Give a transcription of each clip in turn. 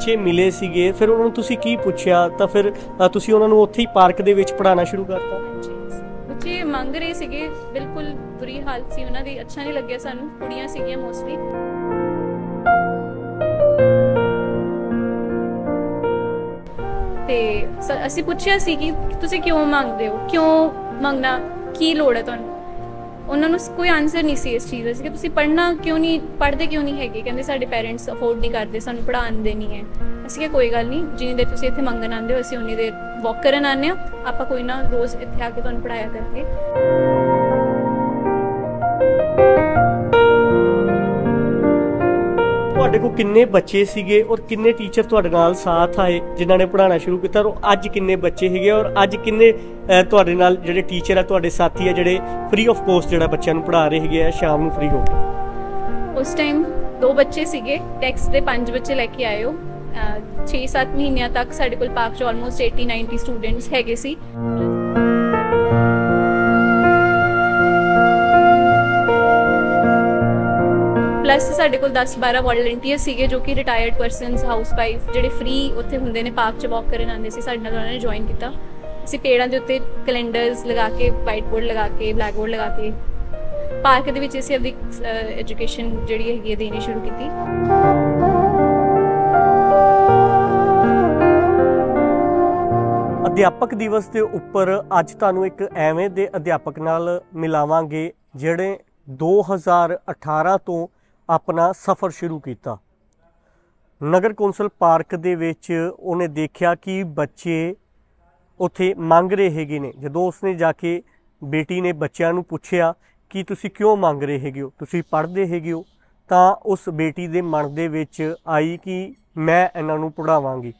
ਬੱਚੇ ਮਿਲੇ ਸੀਗੇ ਫਿਰ ਉਹਨਾਂ ਨੂੰ ਤੁਸੀਂ ਕੀ ਪੁੱਛਿਆ? ਤਾਂ ਫਿਰ ਅ, ਤੁਸੀਂ ਉਹਨਾਂ ਨੂੰ ਉੱਥੇ ਹੀ ਪਾਰਕ ਦੇ ਵਿੱਚ ਪੜਾਉਣਾ ਸ਼ੁਰੂ ਕਰਤਾ। ਬੱਚੇ ਮੰਗ ਰਹੇ ਸੀਗੇ ਬਿਲਕੁਲ ਬੁਰੀ ਹਾਲਤ ਸੀ ਉਹਨਾਂ ਦੀ ਅੱਛਾ ਨਹੀਂ ਲੱਗਿਆ ਸਾਨੂੰ ਕੁੜੀਆਂ ਸੀਗੀਆਂ ਮੋਸਟਲੀ ਤੇ ਸ- ਅਸੀਂ ਪੁੱਛਿਆ ਸੀ ਕਿ ਤੁਸੀਂ ਕਿਉਂ ਮੰਗਦੇ ਹੋ? ਕਿਉਂ ਮੰਗਣਾ? ਕੀ ਲੋੜ ਹੈ ਤੁਹਾਨੂੰ? ਉਹਨਾਂ ਨੂੰ ਕੋਈ ਆਨਸਰ ਨਹੀਂ ਸੀ ਇਸ ਚੀਜ਼ ਦਾ, ਸੀ ਕਿ ਤੁਸੀਂ ਪੜ੍ਹਨਾ ਕਿਉਂ ਨਹੀਂ, ਪੜ੍ਹਦੇ ਕਿਉਂ ਨਹੀਂ ਹੈਗੇ? ਕਹਿੰਦੇ ਸਾਡੇ ਪੇਰੈਂਟਸ ਅਫੋਰਡ ਨਹੀਂ ਕਰਦੇ, ਸਾਨੂੰ ਪੜ੍ਹਾਉਣ ਦੇ ਨਹੀਂ ਹੈ। ਅਸੀਂ ਕਿਹਾ, ਕੋਈ ਗੱਲ ਨਹੀਂ, ਜਿੰਨੀ ਦੇਰ ਤੁਸੀਂ ਇੱਥੇ ਮੰਗਣ ਆਉਂਦੇ ਹੋ, ਅਸੀਂ ਉਨੀ ਦੇਰ ਵਾਕ ਕਰਨ ਆਉਂਦੇ ਹਾਂ। ਆਪਾਂ ਕੋਈ ਨਾ ਰੋਜ਼ ਇੱਥੇ ਆ ਕੇ ਤੁਹਾਨੂੰ ਪੜ੍ਹਾਇਆ ਕਰਕੇ। ਤੁਹਾਡੇ ਕੋਲ ਕਿੰਨੇ ਬੱਚੇ ਸੀਗੇ ਔਰ ਕਿੰਨੇ ਟੀਚਰ ਤੁਹਾਡੇ ਨਾਲ ਸਾਥ ਆਏ, ਜਿਨ੍ਹਾਂ ਨੇ ਪੜਾਉਣਾ ਸ਼ੁਰੂ ਕੀਤਾ ਔਰ ਅੱਜ ਕਿੰਨੇ ਬੱਚੇ ਹੈਗੇ ਔਰ ਅੱਜ ਕਿੰਨੇ ਤੁਹਾਡੇ ਨਾਲ ਜਿਹੜੇ ਟੀਚਰ ਆ, ਤੁਹਾਡੇ ਸਾਥੀ ਆ, ਜਿਹੜੇ ਫ੍ਰੀ ਆਫ ਕੋਸਟ ਜਿਹੜਾ ਬੱਚਿਆਂ ਨੂੰ ਪੜਾ ਰਹੇ ਹੈਗੇ ਆ ਸ਼ਾਮ ਨੂੰ ਫ੍ਰੀ ਹੋ ਕੇ ਉਸ ਟਾਈਮ ਦੋ ਬੱਚੇ ਸੀਗੇ ਟੈਕਸ ਦੇ ਪੰਜ ਬੱਚੇ ਲੈ ਕੇ ਆਏ ਹੋ 6-7 ਮਹੀਨਿਆਂ ਤੱਕ ਸਾਡੇ ਕੋਲ ਪਾਰਕ 'ਚ ਆਲਮੋਸਟ 80-90 ਸਟੂਡੈਂਟਸ ਹੈਗੇ ਸੀ। ਪਲੱਸ ਸਾਡੇ ਕੋਲ 10-12 ਵੋਲੰਟੀਅਰ ਸੀਗੇ ਜੋ ਕਿ ਰਿਟਾਇਰਡ ਪਰਸਨਸ ਹਾਊਸਵਾਈਫ ਜਿਹੜੇ ਫ੍ਰੀ ਉੱਥੇ ਹੁੰਦੇ ਨੇ ਪਾਰਕ 'ਚ ਵਾਕ ਕਰਨ ਆਉਂਦੇ ਸੀ, ਸਾਡੇ ਨਾਲ ਉਹਨਾਂ ਨੇ ਜੁਆਇਨ ਕੀਤਾ। ਅਸੀਂ ਪੇੜਾਂ ਦੇ ਉੱਤੇ ਕੈਲੰਡਰਸ ਲਗਾ ਕੇ ਵਾਈਟ ਬੋਰਡ ਲਗਾ ਕੇ ਬਲੈਕ ਬੋਰਡ ਲਗਾ ਕੇ ਪਾਰਕ ਦੇ ਵਿੱਚ ਅਸੀਂ ਆਪਣੀ ਐਜੂਕੇਸ਼ਨ ਜਿਹੜੀ ਹੈਗੀ ਦੇਣੀ ਸ਼ੁਰੂ ਕੀਤੀ। ਅਧਿਆਪਕ ਦਿਵਸ ਦੇ ਉੱਪਰ ਅੱਜ ਤੁਹਾਨੂੰ ਇੱਕ ਐਵੇਂ ਦੇ ਅਧਿਆਪਕ ਨਾਲ ਮਿਲਾਵਾਂਗੇ, ਜਿਹੜੇ 2018 ਤੋਂ ਆਪਣਾ ਸਫ਼ਰ ਸ਼ੁਰੂ ਕੀਤਾ। ਨਗਰ ਕੌਂਸਲ ਪਾਰਕ ਦੇ ਵਿੱਚ ਉਹਨੇ ਦੇਖਿਆ ਕਿ ਬੱਚੇ ਉੱਥੇ ਮੰਗ ਰਹੇ ਹੈਗੇ ਨੇ। ਜਦੋਂ ਉਸਨੇ ਜਾ ਕੇ ਬੇਟੀ ਨੇ ਬੱਚਿਆਂ ਨੂੰ ਪੁੱਛਿਆ ਕਿ ਤੁਸੀਂ ਕਿਉਂ ਮੰਗ ਰਹੇ ਹੈਗੇ ਹੋ? ਤੁਸੀਂ ਪੜ੍ਹਦੇ ਹੈਗੇ ਹੋ? ਤਾਂ ਉਸ ਬੇਟੀ ਦੇ ਮਨ ਦੇ ਵਿੱਚ ਆਈ ਕਿ ਮੈਂ ਇਹਨਾਂ ਨੂੰ ਪੜ੍ਹਾਵਾਂਗੀ।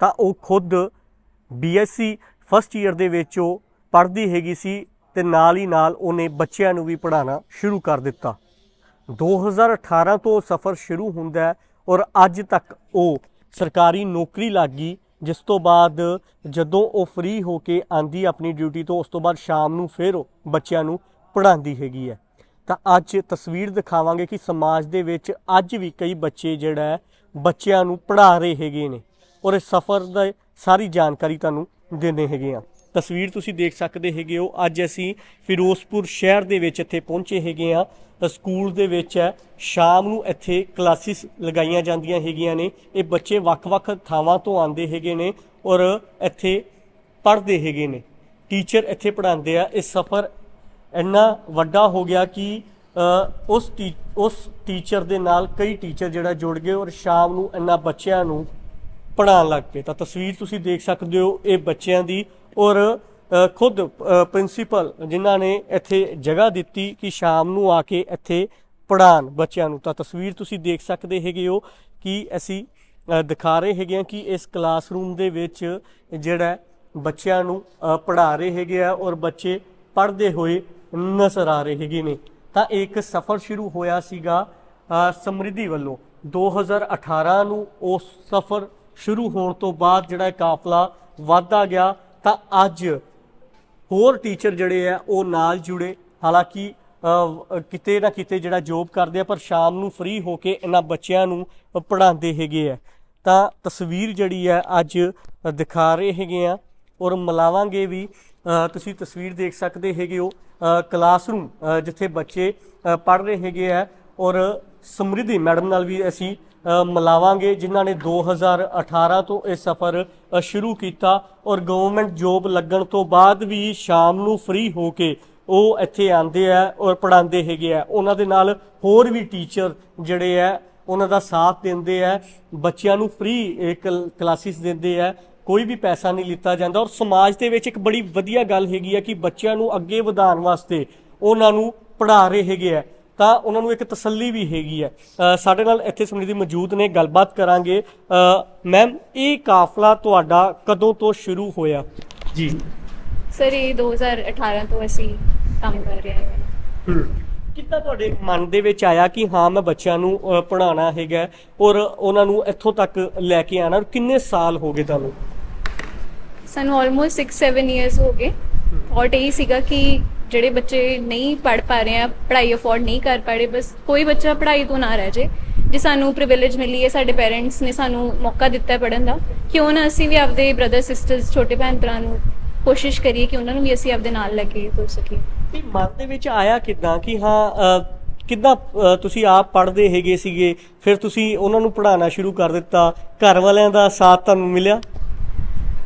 ਤਾਂ ਉਹ ਖੁਦ ਬੀਐਸਸੀ ਫਸਟ ਈਅਰ ਦੇ ਵਿੱਚ ਉਹ ਪੜ੍ਹਦੀ ਹੈਗੀ ਸੀ ਤੇ ਨਾਲ ਹੀ ਨਾਲ ਉਹਨੇ ਬੱਚਿਆਂ ਨੂੰ ਵੀ ਪੜ੍ਹਾਉਣਾ ਸ਼ੁਰੂ ਕਰ ਦਿੱਤਾ। 2018 ਤੋਂ ਉਹ ਸਫ਼ਰ ਸ਼ੁਰੂ ਹੁੰਦਾ ਔਰ ਅੱਜ ਤੱਕ ਉਹ ਸਰਕਾਰੀ ਨੌਕਰੀ ਲੱਗ ਗਈ, ਜਿਸ ਤੋਂ ਬਾਅਦ ਜਦੋਂ ਉਹ ਫ੍ਰੀ ਹੋ ਕੇ ਆਂਦੀ ਆਪਣੀ ਡਿਊਟੀ ਤੋਂ, ਉਸ ਤੋਂ ਬਾਅਦ ਸ਼ਾਮ ਨੂੰ ਫਿਰ ਉਹ ਬੱਚਿਆਂ ਨੂੰ ਪੜ੍ਹਾਉਂਦੀ ਹੈਗੀ ਹੈ। ਤਾਂ ਅੱਜ ਤਸਵੀਰ ਦਿਖਾਵਾਂਗੇ ਕਿ ਸਮਾਜ ਦੇ ਵਿੱਚ ਅੱਜ ਵੀ ਕਈ ਬੱਚੇ ਜਿਹੜਾ ਬੱਚਿਆਂ ਨੂੰ ਪੜ੍ਹਾ ਰਹੇ ਹੈਗੇ ਨੇ ਔਰ ਇਸ ਸਫ਼ਰ ਦਾ ਸਾਰੀ ਜਾਣਕਾਰੀ ਤੁਹਾਨੂੰ ਦਿੰਦੇ ਹੈਗੇ ਆ ਤਸਵੀਰ ਤੁਸੀਂ ਦੇਖ ਸਕਦੇ ਹੈਗੇ ਹੋ। ਅੱਜ ਅਸੀਂ ਫਿਰੋਜ਼ਪੁਰ ਸ਼ਹਿਰ ਦੇ ਵਿੱਚ ਇੱਥੇ ਪਹੁੰਚੇ ਹੈਗੇ ਆ ਸਕੂਲ ਦੇ ਵਿੱਚ ਹੈ। ਸ਼ਾਮ ਨੂੰ ਇੱਥੇ ਕਲਾਸਿਸ ਲਗਾਈਆਂ ਜਾਂਦੀਆਂ ਹੈਗੀਆਂ ਨੇ। ਇਹ ਬੱਚੇ ਵੱਖ-ਵੱਖ ਥਾਵਾਂ ਤੋਂ ਆਉਂਦੇ ਹੈਗੇ ਨੇ ਔਰ ਇੱਥੇ ਪੜ੍ਹਦੇ ਹੈਗੇ ਨੇ। ਟੀਚਰ ਇੱਥੇ ਪੜ੍ਹਾਉਂਦੇ ਆ। ਇਹ ਸਫ਼ਰ ਇੰਨਾ ਵੱਡਾ ਹੋ ਗਿਆ ਕਿ ਉਸ ਟੀ- ਉਸ ਟੀਚਰ ਦੇ ਨਾਲ ਕਈ ਟੀਚਰ ਜਿਹੜਾ ਜੁੜ ਗਏ ਔਰ ਸ਼ਾਮ ਨੂੰ ਇਹਨਾਂ ਬੱਚਿਆਂ ਨੂੰ ਪੜ੍ਹਾਉਣ ਲੱਗ ਪਏ। ਤਾਂ ਤਸਵੀਰ ਤੁਸੀਂ ਦੇਖ ਸਕਦੇ ਹੋ। ਇਹ ਬੱਚਿਆਂ ਦੀ ਔਰ ਖੁਦ ਪ੍ਰਿੰਸੀਪਲ ਜਿਨ੍ਹਾਂ ਨੇ ਇੱਥੇ ਜਗ੍ਹਾ ਦਿੱਤੀ ਕਿ ਸ਼ਾਮ ਨੂੰ ਆ ਕੇ ਇੱਥੇ ਪੜ੍ਹਾਉਣ ਬੱਚਿਆਂ ਨੂੰ ਤਾਂ ਤਸਵੀਰ ਤੁਸੀਂ ਦੇਖ ਸਕਦੇ ਹੈਗੇ ਹੋ ਕਿ ਅਸੀਂ ਦਿਖਾ ਰਹੇ ਹੈਗੇ ਹਾਂ ਕਿ ਇਸ ਕਲਾਸਰੂਮ ਦੇ ਵਿੱਚ ਜਿਹੜਾ ਬੱਚਿਆਂ ਨੂੰ ਪੜ੍ਹਾ ਰਹੇ ਹੈਗੇ ਆ ਔਰ ਬੱਚੇ ਪੜ੍ਹਦੇ ਹੋਏ ਨਜ਼ਰ ਆ ਰਹੇ ਹੈਗੇ ਨੇ। ਤਾਂ ਇੱਕ ਸਫ਼ਰ ਸ਼ੁਰੂ ਹੋਇਆ ਸੀਗਾ ਅ, ਸਮਰਿੱਧੀ ਵੱਲੋਂ। 2018 ਨੂੰ ਉਸ ਸਫ਼ਰ ਸ਼ੁਰੂ ਹੋਣ ਤੋਂ ਬਾਅਦ ਜਿਹੜਾ ਕਾਫਲਾ ਵੱਧਦਾ ਗਿਆ ਤਾਂ ਅੱਜ ਹੋਰ ਟੀਚਰ ਜਿਹੜੇ ਆ, ਉਹ ਨਾਲ ਜੁੜੇ। ਹਾਲਾਂਕਿ ਕਿਤੇ ਨਾ ਕਿਤੇ ਜਿਹੜਾ ਜੋਬ ਕਰਦੇ ਆ, ਪਰ ਸ਼ਾਮ ਨੂੰ ਫ੍ਰੀ ਹੋ ਕੇ ਇਹਨਾਂ ਬੱਚਿਆਂ ਨੂੰ ਪੜ੍ਹਾਉਂਦੇ ਹੈਗੇ ਆ। ਤਾਂ ਤਸਵੀਰ ਜਿਹੜੀ ਹੈ ਅੱਜ ਦਿਖਾ ਰਹੇ ਹੈਗੇ ਆ, ਔਰ ਮਿਲਾਵਾਂਗੇ ਵੀ ਤੁਸੀਂ ਤਸਵੀਰ ਦੇਖ ਸਕਦੇ ਹੈਗੇ ਹੋ ਕਲਾਸਰੂਮ ਜਿੱਥੇ ਬੱਚੇ ਪੜ੍ਹ ਰਹੇ ਹੈਗੇ ਆ, ਔਰ ਸਮਰਿੱਧੀ ਮੈਡਮ ਨਾਲ ਵੀ ਅਸੀਂ ਮਿਲਾਵਾਂਗੇ, ਜਿਨ੍ਹਾਂ ਨੇ 2018 ਤੋਂ ਇਹ ਸਫ਼ਰ ਸ਼ੁਰੂ ਕੀਤਾ ਔਰ ਗਵਰਨਮੈਂਟ ਜੋਬ ਲੱਗਣ ਤੋਂ ਬਾਅਦ ਵੀ ਸ਼ਾਮ ਨੂੰ ਫ੍ਰੀ ਹੋ ਕੇ ਉਹ ਇੱਥੇ ਆਉਂਦੇ ਆ ਔਰ ਪੜ੍ਹਾਉਂਦੇ ਹੈਗੇ ਆ। ਉਹਨਾਂ ਦੇ ਨਾਲ ਹੋਰ ਵੀ ਟੀਚਰ ਜਿਹੜੇ ਆ, ਉਹਨਾਂ ਦਾ ਸਾਥ ਦਿੰਦੇ ਆ, ਬੱਚਿਆਂ ਨੂੰ ਫ੍ਰੀ ਕਲਾਸਿਸ ਦਿੰਦੇ ਆ। ਕੋਈ ਵੀ ਪੈਸਾ ਨਹੀਂ ਲਿੱਤਾ ਜਾਂਦਾ ਔਰ ਸਮਾਜ ਦੇ ਵਿੱਚ ਇੱਕ ਬੜੀ ਵਧੀਆ ਗੱਲ ਹੈਗੀ ਆ ਕਿ ਬੱਚਿਆਂ ਨੂੰ ਅੱਗੇ ਵਧਾਉਣ ਵਾਸਤੇ ਉਹਨਾਂ ਨੂੰ ਪੜ੍ਹਾ ਰਹੇ ਹੈਗੇ ਆ। ਤਾਂ ਉਹਨਾਂ ਨੂੰ ਇੱਕ ਤਸੱਲੀ ਵੀ ਹੈਗੀ ਹੈ। ਸਾਡੇ ਨਾਲ ਇੱਥੇ ਸਮਰਿੱਧੀ ਮੌਜੂਦ ਨੇ ਗੱਲਬਾਤ ਕਰਾਂਗੇ। ਮੈਮ ਇਹ ਕਾਫਲਾ ਤੁਹਾਡਾ ਕਦੋਂ ਤੋਂ ਸ਼ੁਰੂ ਹੋਇਆ? ਜੀ। ਸਰ ਇਹ 2018 ਤੋਂ ਅਸੀਂ ਕੰਮ ਕਰ ਰਹੇ ਹਾਂ। ਕਿੱਦਾਂ ਤੁਹਾਡੇ ਮਨ ਦੇ ਵਿੱਚ ਆਇਆ ਕਿ ਹਾਂ ਮੈਂ ਬੱਚਿਆਂ ਨੂੰ ਅ, ਪੜ੍ਹਾਉਣਾ ਹੈਗਾ ਔਰ ਉਹਨਾਂ ਨੂੰ ਇੱਥੋਂ ਤੱਕ ਲੈ ਕੇ ਆਣਾ ਕਿੰਨੇ ਸਾਲ ਹੋ ਗਏ ਤੁਹਾਨੂੰ? ਸਾਨੂੰ ਆਲਮੋਸਟ 6-7 ਇਅਰਸ ਹੋ ਗਏ। ਥਾਟ ਇਹ ਸੀਗਾ ਕਿ ਜਿਹੜੇ ਬੱਚੇ ਨਹੀਂ ਪੜ ਪਾ ਰਹੇ ਆ, ਪੜ੍ਹਾਈ ਅਫੋਰਡ ਨਹੀਂ ਕਰ ਪਾ ਰਹੇ, ਬਸ ਕੋਈ ਬੱਚਾ ਪੜ੍ਹਾਈ ਤੋਂ ਨਾ ਰਹਿ ਜੇ ਜੇ ਸਾਨੂੰ ਪ੍ਰਿਵਿਲੇਜ ਮਿਲੀ ਹੈ, ਸਾਡੇ ਪੇਰੈਂਟਸ ਨੇ ਸਾਨੂੰ ਮੌਕਾ ਦਿੱਤਾ ਹੈ ਪੜਨ ਦਾ, ਕਿਉਂ ਨਾ ਅਸੀਂ ਵੀ ਆਪਦੇ ਬ੍ਰਦਰ ਸਿਸਟਰਸ ਛੋਟੇ ਭੈਣ ਭਰਾ ਨੂੰ ਕੋਸ਼ਿਸ਼ ਕਰੀਏ ਕਿ ਉਹਨਾਂ ਨੂੰ ਵੀ ਅਸੀਂ ਆਪਦੇ ਨਾਲ ਲੈ ਕੇ ਤੁਰ ਸਕੀਏ। ਇਹ ਮਨ ਦੇ ਵਿੱਚ ਆਇਆ ਕਿਦਾਂ ਕਿ ਹਾਂ ਕਿੱਦਾਂ ਤੁਸੀਂ ਆਪ ਪੜ੍ਹਦੇ ਹੈਗੇ ਸੀਗੇ, ਫਿਰ ਤੁਸੀਂ ਉਹਨਾਂ ਨੂੰ ਪੜ੍ਹਾਉਣਾ ਸ਼ੁਰੂ ਕਰ ਦਿੱਤਾ ਘਰ ਵਾਲਿਆਂ ਦਾ ਸਾਥ ਤੁਹਾਨੂੰ ਮਿਲਿਆ?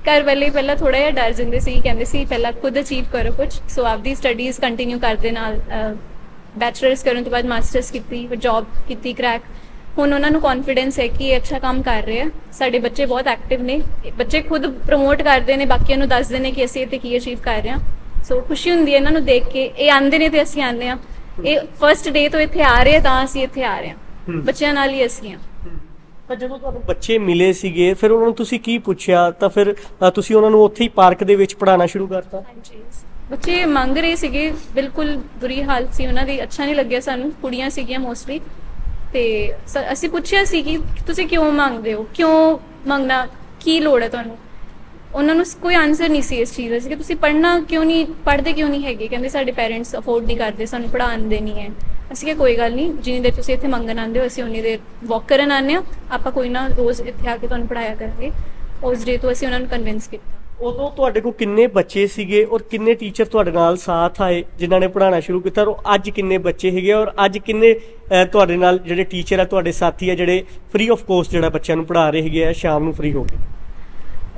ਘਰ ਵਾਲੇ ਪਹਿਲਾਂ ਥੋੜਾ ਜਿਹਾ ਡਰ ਜਾਂਦੇ ਸੀ ਕਹਿੰਦੇ ਸੀ ਪਹਿਲਾਂ ਖੁਦ ਅਚੀਵ ਕਰੋ ਕੁਝ ਸੋ ਆਪਦੀ ਸਟੱਡੀਜ਼ ਕੰਟੀਨਿਊ ਕਰਦੇ ਨਾਲ ਬੈਚਲਰਸ ਕਰਨ ਤੋਂ ਬਾਅਦ ਮਾਸਟਰਸ ਕੀਤੀ ਫਿਰ ਜੌਬ ਕੀਤੀ ਕ੍ਰੈਕ ਹੁਣ ਉਹਨਾਂ ਨੂੰ ਕੌਨਫੀਡੈਂਸ ਹੈ ਕਿ ਇਹ ਅੱਛਾ ਕੰਮ ਕਰ ਰਹੇ। ਆ ਸਾਡੇ ਬੱਚੇ ਬਹੁਤ ਐਕਟਿਵ ਨੇ। ਬੱਚੇ ਖੁਦ ਪ੍ਰਮੋਟ ਕਰਦੇ ਨੇ ਬਾਕੀਆਂ ਨੂੰ ਦੱਸਦੇ ਨੇ ਕਿ ਅਸੀਂ ਇੱਥੇ ਕੀ ਅਚੀਵ ਕਰ ਰਹੇ ਹਾਂ। ਸੋ ਖੁਸ਼ੀ ਹੁੰਦੀ ਹੈ ਇਹਨਾਂ ਨੂੰ ਦੇਖ ਕੇ। ਇਹ ਆਂਦੇ ਨੇ ਤੇ ਅਸੀਂ ਆਂਦੇ ਆ ਇਹ ਫਰਸਟ ਡੇ ਤੋਂ ਇੱਥੇ ਆ ਰਹੇ ਆ ਤਾਂ ਅਸੀਂ ਇੱਥੇ ਆ ਰਹੇ ਹਾਂ। ਹਮ। ਬੱਚਿਆਂ ਨਾਲ ਹੀ ਅਸੀਂ ਆ ਤਾਂ ਜਦੋਂ ਤੁਹਾਨੂੰ ਬੱਚੇ ਮਿਲੇ ਸੀਗੇ ਫਿਰ ਉਹਨਾਂ ਨੂੰ ਤੁਸੀਂ ਕੀ ਪੁੱਛਿਆ? ਤਾਂ ਫਿਰ ਅ, ਤੁਸੀਂ ਉਹਨਾਂ ਨੂੰ ਉੱਥੇ ਹੀ ਪਾਰਕ ਦੇ ਵਿੱਚ ਪੜ੍ਹਾਉਣਾ ਸ਼ੁਰੂ ਕਰਤਾ। ਹਾਂਜੀ। ਬੱਚੇ ਮੰਗ ਰਹੇ ਸੀਗੇ ਬਿਲਕੁਲ ਬੁਰੀ ਹਾਲਤ ਸੀ ਉਹਨਾਂ ਦੀ ਅੱਛਾ ਨਹੀਂ ਲੱਗਿਆ ਸਾਨੂੰ ਕੁੜੀਆਂ ਸੀਗੀਆਂ ਮੋਸਟਲੀ ਤੇ ਸ- ਅਸੀਂ ਪੁੱਛਿਆ ਸੀ ਕਿ ਤੁਸੀਂ ਕਿਉਂ ਮੰਗਦੇ ਹੋ? ਕਿਉਂ ਮੰਗਣਾ? ਕੀ ਲੋੜ ਹੈ ਤੁਹਾਨੂੰ? ਉਹਨਾਂ ਨੂੰ ਕੋਈ ਆਨਸਰ ਨਹੀਂ ਸੀ ਇਸ ਚੀਜ਼ ਦਾ ਸੀ ਕਿ ਤੁਸੀਂ ਪੜ੍ਹਨਾ ਕਿਉਂ ਨਹੀਂ ਪੜ੍ਹਦੇ ਕਿਉਂ ਨਹੀਂ ਹੈਗੇ? ਕਹਿੰਦੇ ਸਾਡੇ ਪੇਰੈਂਟਸ ਅਫੋਰਡ ਨਹੀਂ ਕਰਦੇ ਸਾਨੂੰ ਪੜ੍ਹਾਉਣ ਦੇ ਨਹੀਂ ਹੈ। ਅਸੀਂ ਕਿਹਾ ਕੋਈ ਗੱਲ ਨਹੀਂ ਜਿੰਨੀ ਦੇਰ ਤੁਸੀਂ ਇੱਥੇ ਮੰਗਣ ਆਉਂਦੇ ਹੋ ਅਸੀਂ ਉਨੀ ਦੇਰ ਵਾਕ ਕਰਨ ਆਉਂਦੇ ਹਾਂ। ਆਪਾਂ ਕੋਈ ਨਾ ਰੋਜ਼ ਇੱਥੇ ਆ ਕੇ ਤੁਹਾਨੂੰ ਪੜ੍ਹਾਇਆ ਕਰਾਂਗੇ। ਉਸ ਡੇ ਤੋਂ ਅਸੀਂ ਉਹਨਾਂ ਨੂੰ ਕਨਵਿੰਸ ਕੀਤਾ। ਉਦੋਂ ਤੁਹਾਡੇ ਕੋਲ ਕਿੰਨੇ ਬੱਚੇ ਸੀਗੇ ਔਰ ਕਿੰਨੇ ਟੀਚਰ ਤੁਹਾਡੇ ਨਾਲ ਸਾਥ ਆਏ ਜਿਨ੍ਹਾਂ ਨੇ ਪੜ੍ਹਾਉਣਾ ਸ਼ੁਰੂ ਕੀਤਾ ਔਰ ਅੱਜ ਕਿੰਨੇ ਬੱਚੇ ਹੈਗੇ ਔਰ ਅੱਜ ਕਿੰਨੇ ਤੁਹਾਡੇ ਨਾਲ ਜਿਹੜੇ ਟੀਚਰ ਆ ਤੁਹਾਡੇ ਸਾਥੀ ਆ ਜਿਹੜੇ ਫ੍ਰੀ ਆਫ ਕੋਸਟ ਜਿਹੜਾ ਬੱਚਿਆਂ ਨੂੰ ਪੜ੍ਹਾ ਰਹੇ ਹੈਗੇ ਆ ਸ਼ਾਮ ਨੂੰ ਫ੍ਰੀ ਹੋ ਕੇ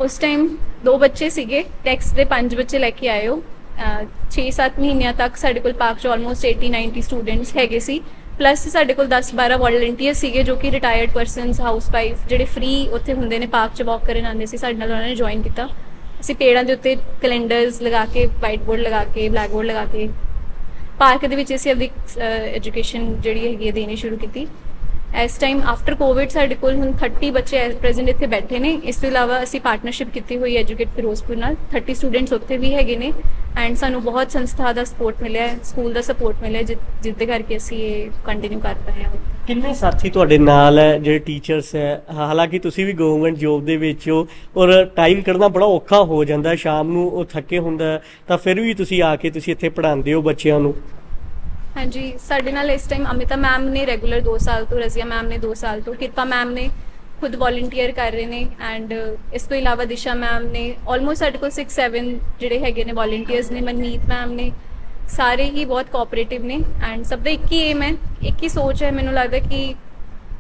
ਉਸ ਟਾਈਮ ਦੋ ਬੱਚੇ ਸੀਗੇ ਟੈਕਸ ਦੇ ਪੰਜ ਬੱਚੇ ਲੈ ਕੇ ਆਏ ਹੋ। 6-7 ਮਹੀਨਿਆਂ ਤੱਕ ਸਾਡੇ ਕੋਲ ਪਾਰਕ 'ਚ ਆਲਮੋਸਟ 80-90 ਸਟੂਡੈਂਟਸ ਹੈਗੇ ਸੀ। ਪਲੱਸ ਸਾਡੇ ਕੋਲ 10-12 ਵੋਲੰਟੀਅਰ ਸੀਗੇ ਜੋ ਕਿ ਰਿਟਾਇਰਡ ਪਰਸਨਸ ਹਾਊਸਵਾਈਫ ਜਿਹੜੇ ਫ੍ਰੀ ਉੱਥੇ ਹੁੰਦੇ ਨੇ ਪਾਰਕ 'ਚ ਵਾਕ ਕਰਨ ਆਉਂਦੇ ਸੀ, ਸਾਡੇ ਨਾਲ ਉਹਨਾਂ ਨੇ ਜੁਆਇਨ ਕੀਤਾ। ਅਸੀਂ ਪੇੜਾਂ ਦੇ ਉੱਤੇ ਕੈਲੰਡਰਸ ਲਗਾ ਕੇ ਵਾਈਟ ਬੋਰਡ ਲਗਾ ਕੇ ਬਲੈਕ ਬੋਰਡ ਲਗਾ ਕੇ ਪਾਰਕ ਦੇ ਵਿੱਚ ਅਸੀਂ ਆਪਣੀ ਐਜੂਕੇਸ਼ਨ ਜਿਹੜੀ ਹੈਗੀ ਹੈ ਦੇਣੀ ਸ਼ੁਰੂ ਕੀਤੀ। ਇਸ ਟਾਈਮ ਆਫਟਰ ਕੋਵਿਡ ਸਾਡੇ ਕੋਲ ਹੁਣ 30 ਬੱਚੇ ਪ੍ਰੈਜ਼ੈਂਟ ਇੱਥੇ ਬੈਠੇ ਨੇ। ਇਸ ਤੋਂ ਇਲਾਵਾ ਅਸੀਂ ਪਾਰਟਨਰਸ਼ਿਪ ਕੀਤੀ ਹੋਈ ਐਜੂਕੇਟ ਫਿਰੋਜ਼ਪੁਰ ਨਾਲ। 30 ਸਟੂਡੈਂਟਸ ਉੱਥੇ ਵੀ ਹੈਗੇ ਨੇ ਐਂਡ ਸਾਨੂੰ ਬਹੁਤ ਸੰਸਥਾ ਦਾ ਸਪੋਰਟ ਮਿਲਿਆ ਹੈ ਸਕੂਲ ਦਾ ਸਪੋਰਟ ਮਿਲਿਆ ਜਿ- ਕਰਕੇ ਅਸੀਂ ਇਹ ਕੰਟੀਨਿਊ ਕਰ ਪਾਏ ਹਾਂ। ਕਿੰਨੇ ਸਾਥੀ ਤੁਹਾਡੇ ਨਾਲ ਹੈ, ਜਿਹੜੇ ਟੀਚਰਸ ਹੈ? ਹਾਲਾਂਕਿ ਤੁਸੀਂ ਵੀ ਗਵਰਨਮੈਂਟ ਜੋਬ ਦੇ ਵਿੱਚ ਹੋ ਔਰ ਟਾਈਮ ਕੱਢਣਾ ਬੜਾ ਔਖਾ ਹੋ ਜਾਂਦਾ ਸ਼ਾਮ ਨੂੰ ਉਹ ਥੱਕੇ ਹੁੰਦਾ ਤਾਂ ਫਿਰ ਵੀ ਤੁਸੀਂ ਆ ਕੇ ਤੁਸੀਂ ਇੱਥੇ ਪੜ੍ਹਾਉਂਦੇ ਹੋ ਬੱਚਿਆਂ ਨੂੰ? ਹਾਂਜੀ, ਸਾਡੇ ਨਾਲ ਇਸ ਟਾਈਮ ਅਮਿਤਾ ਮੈਮ ਨੇ ਰੈਗੂਲਰ 2 ਸਾਲ ਤੋਂ, ਰਜ਼ੀਆ ਮੈਮ ਨੇ 2 ਸਾਲ ਤੋਂ, ਕਿਰਪਾ ਮੈਮ ਨੇ ਖੁਦ ਵੋਲੰਟੀਅਰ ਕਰ ਰਹੇ ਨੇ ਐਂਡ ਇਸ ਤੋਂ ਇਲਾਵਾ ਦਿਸ਼ਾ ਮੈਮ ਨੇ ਆਲਮੋਸਟ ਸਾਡੇ ਕੋਲ 6 7 ਜਿਹੜੇ ਹੈਗੇ ਨੇ ਵੋਲੰਟੀਅਰਸ ਨੇ, ਮਨਮੀਤ ਮੈਮ ਨੇ, ਸਾਰੇ ਹੀ ਬਹੁਤ ਕੋਆਪਰੇਟਿਵ ਨੇ ਐਂਡ ਸਭ ਦਾ ਇੱਕ ਹੀ ਏਮ ਹੈ, ਇੱਕ ਹੀ ਸੋਚ ਹੈ, ਮੈਨੂੰ ਲੱਗਦਾ ਕਿ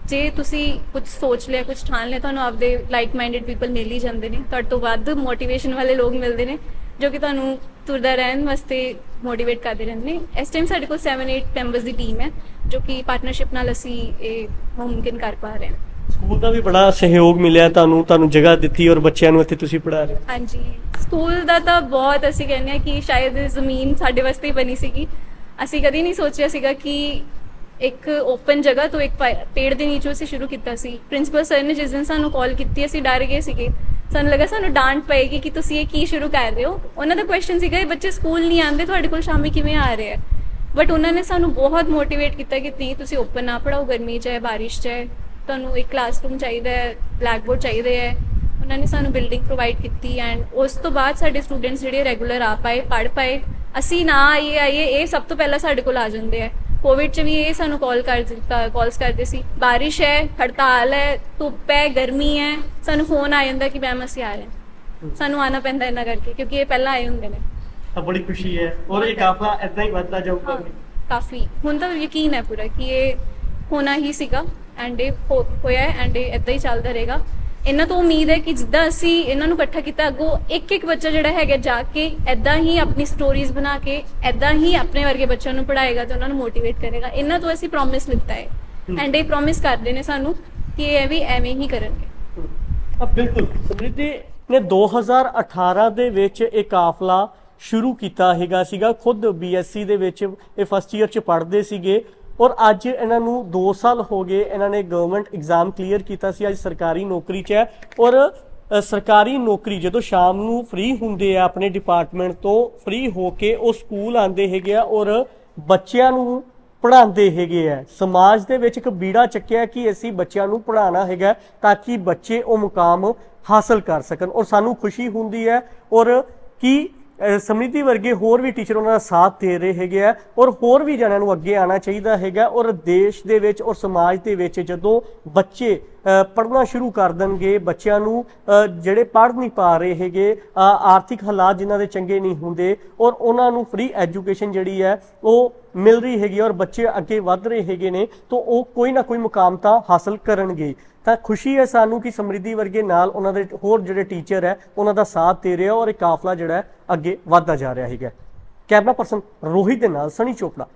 ਜੇ ਤੁਸੀਂ ਕੁਝ ਸੋਚ ਲਿਆ ਕੁਝ ਠਾਣ ਲਿਆ, ਤੁਹਾਨੂੰ ਆਪਦੇ ਲਾਈਕ ਮਾਈਂਡਡ ਪੀਪਲ ਮਿਲ ਹੀ ਜਾਂਦੇ ਨੇ, ਤੁਹਾਡੇ ਤੋਂ ਵੱਧ ਮੋਟੀਵੇਸ਼ਨ ਵਾਲੇ ਲੋਕ ਮਿਲਦੇ ਨੇ ਜੋ ਕਿ ਤੁਹਾਨੂੰ ਤੁਰਦਾ ਰਹਿਣ ਵਾਸਤੇ ਮੋਟੀਵੇਟ ਕਰਦੇ ਰਹਿੰਦੇ ਨੇ। ਇਸ ਟਾਈਮ ਸਾਡੇ ਕੋਲ 7-8 ਮੈਂਬਰਸ ਦੀ ਟੀਮ ਹੈ ਜੋ ਕਿ ਪਾਰਟਨਰਸ਼ਿਪ ਨਾਲ ਅਸੀਂ ਇਹ ਮੁਮਕਿਨ ਕਰ ਪਾ ਰਹੇ ਹਾਂ। ਸਕੂਲ ਦਾ ਵੀ ਬੜਾ ਸਹਿਯੋਗ ਮਿਲਿਆ ਤੁਹਾਨੂੰ ਤੁਹਾਨੂੰ ਜਗ੍ਹਾ ਦਿੱਤੀ ਔਰ ਬੱਚਿਆਂ ਨੂੰ ਇੱਥੇ ਤੁਸੀਂ ਪੜ੍ਹਾ ਰਹੇ ਹੋ। ਹਾਂਜੀ। ਸਕੂਲ ਦਾ ਤਾਂ ਬਹੁਤ ਅਸੀਂ ਕਹਿੰਦੇ ਆ ਕਿ ਸ਼ਾਇਦ ਇਹ ਜ਼ਮੀਨ ਸਾਡੇ ਵਾਸਤੇ ਹੀ ਬਣੀ ਸੀਗੀ। ਅਸੀਂ ਕਦੀ ਨਹੀਂ ਸੋਚਿਆ ਸੀਗਾ ਕਿ ਇੱਕ ਓਪਨ ਜਗ੍ਹਾ ਤੋਂ ਇੱਕ ਪਾ- ਪੇੜ ਦੇ ਨੀਚੋਂ ਅਸੀਂ ਸ਼ੁਰੂ ਕੀਤਾ ਸੀ। ਪ੍ਰਿੰਸੀਪਲ ਸਰ ਨੇ ਜਿਸ ਦਿਨ ਸਾਨੂੰ ਕਾਲ ਕੀਤੀ ਅਸੀਂ ਡਰ ਗਏ ਸੀਗੇ। ਸਾਨੂੰ ਲੱਗਾ ਸਾਨੂੰ ਡਾਂਟ ਪਏਗੀ ਕਿ ਤੁਸੀਂ ਇਹ ਕੀ ਸ਼ੁਰੂ ਕਰ ਰਹੇ ਹੋ। ਉਹਨਾਂ ਦਾ ਕੁਐਸਚਨ ਸੀਗਾ, ਇਹ ਬੱਚੇ ਸਕੂਲ ਨਹੀਂ ਆਉਂਦੇ, ਤੁਹਾਡੇ ਕੋਲ ਸ਼ਾਮੀ ਕਿਵੇਂ ਆ ਰਹੇ ਆ? ਬਟ ਉਹਨਾਂ ਨੇ ਸਾਨੂੰ ਬਹੁਤ ਮੋਟੀਵੇਟ ਕੀਤਾ ਕਿ ਨਹੀਂ ਤੁਸੀਂ ਓਪਨ ਨਾ ਪੜਾਓ ਗਰਮੀ ਚ ਬਾਰਿਸ਼ ਚ ਹੈ, ਤੁਹਾਨੂੰ ਇੱਕ ਕਲਾਸਰੂਮ ਚਾਹੀਦਾ ਹੈ ਬਲੈਕਬੋਰਡ ਚਾਹੀਦੇ ਹੈ। ਉਹਨਾਂ ਨੇ ਸਾਨੂੰ ਬਿਲਡਿੰਗ ਪ੍ਰੋਵਾਈਡ ਕੀਤੀ ਐਂਡ ਉਸ ਤੋਂ ਬਾਅਦ ਸਾਡੇ ਸਟੂਡੈਂਟਸ ਜਿਹੜੇ ਰੈਗੂਲਰ ਆ ਪਾਏ ਪੜ ਪਾਏ, ਅਸੀਂ ਨਾ ਆਈਏ ਆਈਏ, ਇਹ ਸਭ ਤੋਂ ਪਹਿਲਾਂ ਸਾਡੇ ਕੋਲ ਆ ਜਾਂਦੇ ਆ। ਕੋਵਿਡ ਚ ਵੀ ਇਹ ਸਾਨੂੰ ਕਾਲ ਕਰ ਕਾਲਸ ਕਰਦੇ ਸੀ ਬਾਰਿਸ਼ ਹੈ ਹੜਤਾਲ ਹੈ ਧੁੱਪ ਹੈ ਗਰਮੀ ਹੈ ਸਾਨੂੰ ਫੋਨ ਆ ਜਾਂਦਾ ਕਿ ਮੈਮ ਅਸੀਂ ਆ ਰਹੇ ਹਾਂ। ਸਾਨੂੰ ਆਣਾ ਪੈਂਦਾ ਇਹਨਾਂ ਕਰਕੇ ਕਿਉਂਕਿ ਇਹ ਪਹਿਲਾਂ ਆਏ ਹੁੰਦੇ ਨੇ। ਤਾਂ ਬੜੀ ਖੁਸ਼ੀ ਹੈ ਔਰ ਇਹ ਕਾਫਲਾ ਇਦਾਂ ਹੀ ਵੱਧਦਾ ਜਾਊਗਾ। ਕਾਫੀ। ਹੁਣ ਤਾਂ ਯਕੀਨ ਹੈ ਪੂਰਾ ਕਿ ਇਹ ਹੋਣਾ ਹੀ ਸੀਗਾ ਐਂਡ ਇਹ ਹੋਇਆ ਐਂਡ ਇਹ ਇਦਾਂ ਹੀ ਚੱਲਦਾ ਰਹੇਗਾ। ਇਹਨਾਂ ਤੋਂ ਉਮੀਦ ਹੈ ਕਿ ਜਿੱਦਾਂ ਅਸੀਂ ਇਹਨਾਂ ਨੂੰ ਇਕੱਠਾ ਕੀਤਾ ਅੱਗੋਂ ਇੱਕ ਇੱਕ ਬੱਚਾ ਜਿਹੜਾ ਹੈਗਾ ਜਾ ਕੇ ਐਦਾਂ ਹੀ ਆਪਣੀ ਸਟੋਰੀਜ਼ ਬਣਾ ਕੇ ਐਦਾਂ ਹੀ ਆਪਣੇ ਵਰਗੇ ਬੱਚਿਆਂ ਨੂੰ ਪੜ੍ਹਾਏਗਾ ਤੇ ਉਹਨਾਂ ਨੂੰ ਮੋਟੀਵੇਟ ਕਰੇਗਾ। ਇਹਨਾਂ ਤੋਂ ਅਸੀਂ ਪ੍ਰੋਮਿਸ ਲਿੱਤਾ ਹੈ। ਐਂਡ ਇਹ ਪ੍ਰੋਮਿਸ ਕਰਦੇ ਨੇ ਸਾਨੂੰ ਕਿ ਇਹ ਵੀ ਐਵੇਂ ਹੀ ਕਰਨਗੇ। ਆ ਬਿਲਕੁਲ। ਸਮ੍ਰਿਤੀ ਨੇ 2018 ਦੇ ਵਿੱਚ ਇਹ ਕਾਫਲਾ ਸ਼ੁਰੂ ਕੀਤਾ ਹੈਗਾ ਸੀਗਾ। ਖੁਦ ਬੀਐਸਸੀ ਦੇ ਵਿੱਚ ਇਹ ਫਸਟ ਈਅਰ ਚ ਪੜ੍ਹਦੇ ਸੀਗੇ। ਔਰ ਅੱਜ ਇਹਨਾਂ ਨੂੰ 2 ਸਾਲ ਹੋ ਗਏ ਇਹਨਾਂ ਨੇ ਗਵਰਨਮੈਂਟ ਐਗਜ਼ਾਮ ਕਲੀਅਰ ਕੀਤਾ ਸੀ, ਅੱਜ ਸਰਕਾਰੀ ਨੌਕਰੀ 'ਚ ਹੈ। ਔਰ ਸਰਕਾਰੀ ਨੌਕਰੀ ਜਦੋਂ ਸ਼ਾਮ ਨੂੰ ਫ੍ਰੀ ਹੁੰਦੇ ਆ ਆਪਣੇ ਡਿਪਾਰਟਮੈਂਟ ਤੋਂ ਫ੍ਰੀ ਹੋ ਕੇ ਉਹ ਸਕੂਲ ਆਉਂਦੇ ਹੈਗੇ ਆ ਔਰ ਬੱਚਿਆਂ ਨੂੰ ਪੜ੍ਹਾਉਂਦੇ ਹੈਗੇ ਆ। ਸਮਾਜ ਦੇ ਵਿੱਚ ਇੱਕ ਬੀੜਾ ਚੱਕਿਆ ਕਿ ਅਸੀਂ ਬੱਚਿਆਂ ਨੂੰ ਪੜ੍ਹਾਉਣਾ ਹੈਗਾ ਤਾਂ ਕਿ ਬੱਚੇ ਉਹ ਮੁਕਾਮ ਹਾਸਲ ਕਰ ਸਕਣ। ਔਰ ਸਾਨੂੰ ਖੁਸ਼ੀ ਹੁੰਦੀ ਹੈ ਔਰ ਕਿ ਅਹ ਵਰਗੇ ਹੋਰ ਵੀ ਟੀਚਰ ਉਹਨਾਂ ਦਾ ਸਾਥ ਦੇ ਰਹੇ ਹੈਗੇ ਆ ਔਰ ਹੋਰ ਵੀ ਜਣਿਆਂ ਨੂੰ ਅੱਗੇ ਆਉਣਾ ਚਾਹੀਦਾ ਹੈਗਾ ਔਰ ਦੇਸ਼ ਦੇ ਵਿੱਚ ਔਰ ਸਮਾਜ ਦੇ ਵਿੱਚ ਜਦੋਂ ਬੱਚੇ ਪੜ੍ਹਨਾ ਸ਼ੁਰੂ ਕਰ ਦੇਣਗੇ, ਬੱਚਿਆਂ ਨੂੰ ਜਿਹੜੇ ਪੜ੍ਹ ਨਹੀਂ ਪਾ ਰਹੇ ਹੈਗੇ ਆਰਥਿਕ ਹਾਲਾਤ ਜਿਨ੍ਹਾਂ ਦੇ ਚੰਗੇ ਨਹੀਂ ਹੁੰਦੇ ਔਰ ਉਹਨਾਂ ਨੂੰ ਫ੍ਰੀ ਐਜੂਕੇਸ਼ਨ ਜਿਹੜੀ ਹੈ ਉਹ ਮਿਲ ਰਹੀ ਹੈਗੀ ਔਰ ਬੱਚੇ ਅੱਗੇ ਵੱਧ ਰਹੇ ਹੈਗੇ ਨੇ, ਤਾਂ ਉਹ ਕੋਈ ਨਾ ਕੋਈ ਮੁਕਾਮ ਤਾਂ ਹਾਸਲ ਕਰਨਗੇ। ਤਾਂ ਖੁਸ਼ੀ ਹੈ ਸਾਨੂੰ ਕਿ ਸਮਰਿੱਧੀ ਵਰਗੇ ਨਾਲ ਉਹਨਾਂ ਦੇ ਹੋਰ ਜਿਹੜੇ ਟੀਚਰ ਹੈ, ਉਹਨਾਂ ਦਾ ਸਾਥ ਦੇ ਰਿਹਾ ਔਰ ਇਹ ਕਾਫਲਾ ਜਿਹੜਾ ਹੈ ਅੱਗੇ ਵੱਧਦਾ ਜਾ ਰਿਹਾ ਹੈਗਾ ਕੈਮਰਾ ਪਰਸਨ ਰੋਹਿਤ ਦੇ ਨਾਲ ਸਨੀ ਚੋਪੜਾ।